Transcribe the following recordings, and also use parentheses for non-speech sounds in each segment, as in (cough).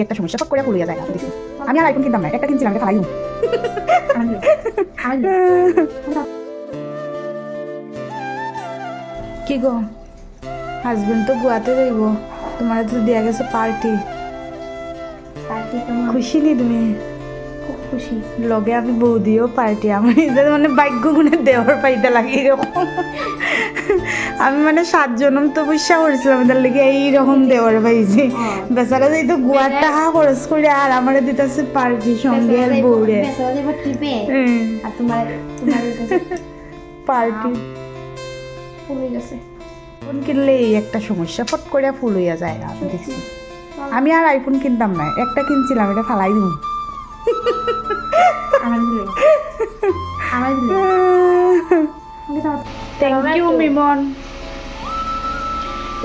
একটা সমস্যা করে ফুলিয়ে যায় আমি আর আইফোন কিনতাম না একটা কিনছিলাম এটা (laughs) কি গো? হাজবেন্ড তো গোয়াতে যাইব তোমার তো দেয়া গেছে পার্টি পার্টি খুশি নি তুমি? খুশি। লগে আমি বৌদিও পার্টি আমার নিজের মানে ভাগ্য গুণে দেওয়ার পাইতে লাগে এরকম আমি মানে সাত জনম তো পয়সা করেছিলাম এদের লেগে এইরকম দেওয়ার পাইছি বেচারা যাই তো গোয়ার টাকা খরচ করে আর আমার দিতেছে পার্টি সঙ্গে আর বউরে পার্টি ফুল হয়ে গেছে। ফোন কিনলে এই একটা সমস্যা ফট করে ফুল হইয়া যায় আমি দেখছি। আমি আর আইফোন কিনতাম না একটা কিনছিলাম এটা ফালাই দিব থ্যাংক ইউ মিমন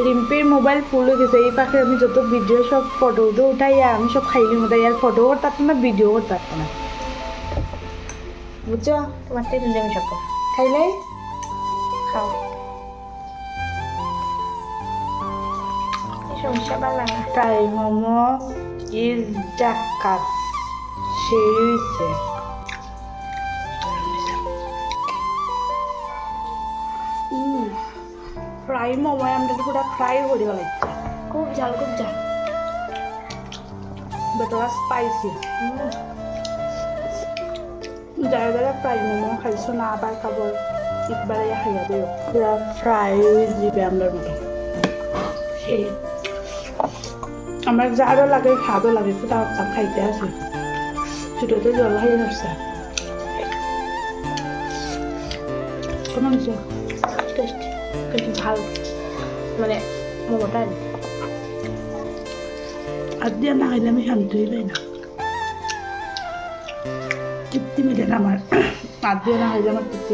রিম্পির মোবাইল ফুল হয়ে গেছে। এই পাখে আমি যত ভিডিও সব ফটো উঠে উঠাই আমি সব খাইলি মতো আর ফটো করতে না ভিডিও করতে পারতাম না। বুঝছ? তোমার থেকে দিলে আমি সব খাইলে খাও। সমস্যা? ভালো না। ফ্রাই মোমো ইজ জাকাত সেই হয়েছে ফ্রাই মোমো আমরা পুরো ফ্রাই করে লাগছে খুব ঝাল বেতরা স্পাইসি যারা যারা ফ্রাই মোমো খাইছো না আবার খাব একবারে খাইয়া দিও পুরা ফ্রাই দিবে আমরা মতো সেই আমার যারও লাগে খাদও লাগে তাও খাইতে আছে ছোটোতে জল খাইয়ে আসছে কেমন টেস্ট কিন্তু ঝাল মানে মোমোটা আর দিয়ে না খাইলে আমি শান্তি পাই না তৃপ্তি মিটে না আমার আর দিয়ে না খাইলে আমার তৃপ্তি